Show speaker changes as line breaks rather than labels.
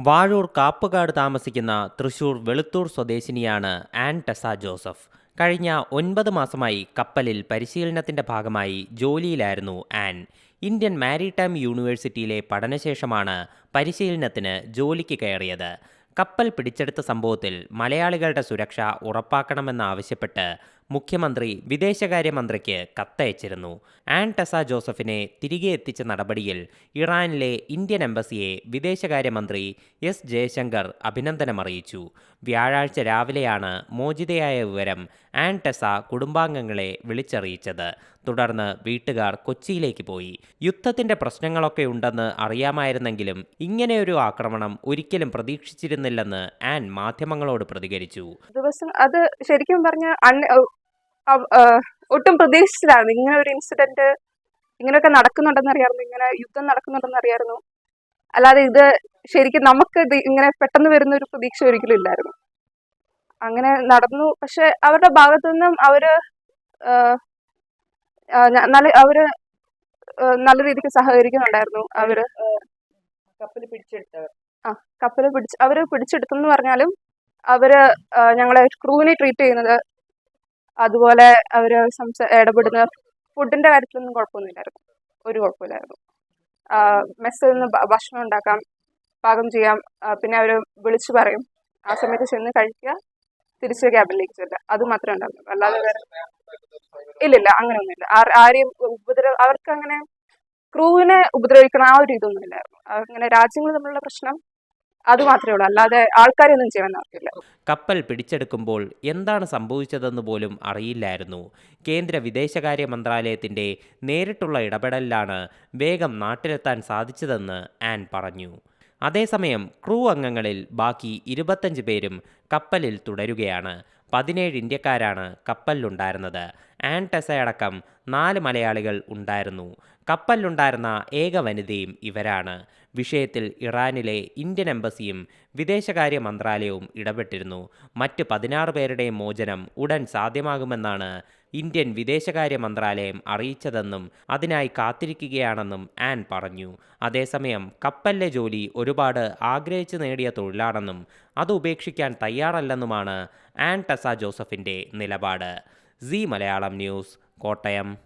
വാഴൂർ കാപ്പുകാട് താമസിക്കുന്ന തൃശൂർ വെളുത്തൂർ സ്വദേശിനിയാണ് an ടെസ Joseph. കഴിഞ്ഞ ഒൻപത് മാസമായി കപ്പലിൽ പരിശീലനത്തിന്റെ ഭാഗമായി ജോലിയിലായിരുന്നു ആൻ. ഇന്ത്യൻ മാരിടൈം യൂണിവേഴ്സിറ്റിയിലെ പഠനശേഷമാണ് പരിശീലനത്തിന് ജോലിക്ക് കയറിയത്. കപ്പൽ പിടിച്ചെടുത്ത സംഭവത്തിൽ മലയാളികളുടെ സുരക്ഷ ഉറപ്പാക്കണമെന്നാവശ്യപ്പെട്ട് മുഖ്യമന്ത്രി വിദേശകാര്യമന്ത്രിക്ക് കത്തയച്ചിരുന്നു. ആൻ ടെസ ജോസഫിനെ തിരികെ എത്തിച്ച നടപടിയിൽ ഇറാനിലെ ഇന്ത്യൻ എംബസിയെ വിദേശകാര്യമന്ത്രി എസ് ജയശങ്കർ അഭിനന്ദനമറിയിച്ചു. വ്യാഴാഴ്ച രാവിലെയാണ് മോചിതയായ വിവരം ആൻ ടെസ കുടുംബാംഗങ്ങളെ വിളിച്ചറിയിച്ചത്. തുടർന്ന് വീട്ടുകാർ കൊച്ചിയിലേക്ക് പോയി. യുദ്ധത്തിന്റെ പ്രശ്നങ്ങളൊക്കെ ഉണ്ടെന്ന് അറിയാമായിരുന്നെങ്കിലും ഇങ്ങനെയൊരു ആക്രമണം ഒരിക്കലും പ്രതീക്ഷിച്ചിരുന്നില്ലെന്ന് ആൻ മാധ്യമങ്ങളോട് പ്രതികരിച്ചു.
ദിവസം അത് ശരിക്കും പറഞ്ഞ ഒട്ടും പ്രതീക്ഷിച്ചില്ലായിരുന്നു ഇങ്ങനെ ഒരു ഇൻസിഡന്റ് ഇങ്ങനെയൊക്കെ നടക്കുന്നുണ്ടെന്ന് അറിയായിരുന്നു ഇങ്ങനെ യുദ്ധം നടക്കുന്നുണ്ടെന്ന് അറിയായിരുന്നു അല്ലാതെ ഇത് ശരിക്കും നമുക്ക് ഇത് ഇങ്ങനെ പെട്ടെന്ന് വരുന്ന ഒരു പ്രതീക്ഷ ഒരിക്കലും ഇല്ലായിരുന്നു. അങ്ങനെ നടന്നു. പക്ഷെ അവരുടെ ഭാഗത്തു നിന്നും അവർ നല്ല അവർ നല്ല രീതിക്ക് സഹകരിക്കുന്നുണ്ടായിരുന്നു അവർ.
കപ്പൽ പിടിച്ചെടുത്തവർ.
ആ കപ്പൽ പിടിച്ച് അവർ പിടിച്ചെടുത്തെന്ന് പറഞ്ഞാലും അവർ ഞങ്ങളെ ക്രൂവിനെ ട്രീറ്റ് ചെയ്യുന്നത് അതുപോലെ അവർ സംസാ ഇടപെടുന്ന ഫുഡിന്റെ കാര്യത്തിലൊന്നും കുഴപ്പമൊന്നുമില്ലായിരുന്നു. ഒരു കുഴപ്പമില്ലായിരുന്നു. മെസ്സിൽ നിന്ന് ഭക്ഷണം ഉണ്ടാക്കാം പാകം ചെയ്യാം പിന്നെ അവർ വിളിച്ചു പറയും. ആ സമയത്ത് ചെന്ന് കഴിക്കുക തിരിച്ച് ക്യാബിനിലേക്ക് ചെല്ലുക. അത് മാത്രമേ ഉണ്ടാവുള്ളൂ അല്ലാതെ വേറെ ഇല്ലില്ല അങ്ങനെയൊന്നുമില്ല. ആരെയും ഉപദ്രവ അവർക്ക് അങ്ങനെ ക്രൂവിനെ ഉപദ്രവിക്കണ ആ ഒരു ഇതൊന്നും ഇല്ലായിരുന്നു അങ്ങനെ രാജ്യങ്ങൾ തമ്മിലുള്ള പ്രശ്നം അത് മാത്രമേ ഉള്ളൂ. അല്ലാതെ ആൾക്കാരൊന്നും ചെയ്യാൻ അവർക്കില്ല
കപ്പൽ പിടിച്ചെടുക്കുമ്പോൾ എന്താണ് സംഭവിച്ചതെന്ന് പോലും അറിയില്ലായിരുന്നു. കേന്ദ്ര വിദേശകാര്യ മന്ത്രാലയത്തിന്റെ നേരിട്ടുള്ള ഇടപെടലിലാണ് വേഗം നാട്ടിലെത്താൻ സാധിച്ചതെന്ന് ആൻ പറഞ്ഞു. അതേസമയം ക്രൂ അംഗങ്ങളിൽ ബാക്കി ഇരുപത്തഞ്ച് പേരും കപ്പലിൽ തുടരുകയാണ്. പതിനേഴ് ഇന്ത്യക്കാരാണ് കപ്പലിലുണ്ടായിരുന്നത്. ആൻ ടെസയടക്കം നാല് മലയാളികൾ ഉണ്ടായിരുന്നു. കപ്പലിലുണ്ടായിരുന്ന ഏക വനിതയും ഇവരാണ്. വിഷയത്തിൽ ഇറാനിലെ ഇന്ത്യൻ എംബസിയും വിദേശകാര്യ മന്ത്രാലയവും ഇടപെട്ടിരുന്നു. മറ്റ് പതിനാറ് പേരുടെ മോചനം ഉടൻ സാധ്യമാകുമെന്നാണ് ഇന്ത്യൻ വിദേശകാര്യ മന്ത്രാലയം അറിയിച്ചതെന്നും അതിനായി കാത്തിരിക്കുകയാണെന്നും ആൻ പറഞ്ഞു. അതേസമയം കപ്പലിലെ ജോലി ഒരുപാട് ആഗ്രഹിച്ചു നേടിയ തൊഴിലാണെന്നും അത് ഉപേക്ഷിക്കാൻ തയ്യാറല്ലെന്നുമാണ് ആൻ ടെസ ജോസഫിന്റെ നിലപാട്. C Malayalam news Kottayam.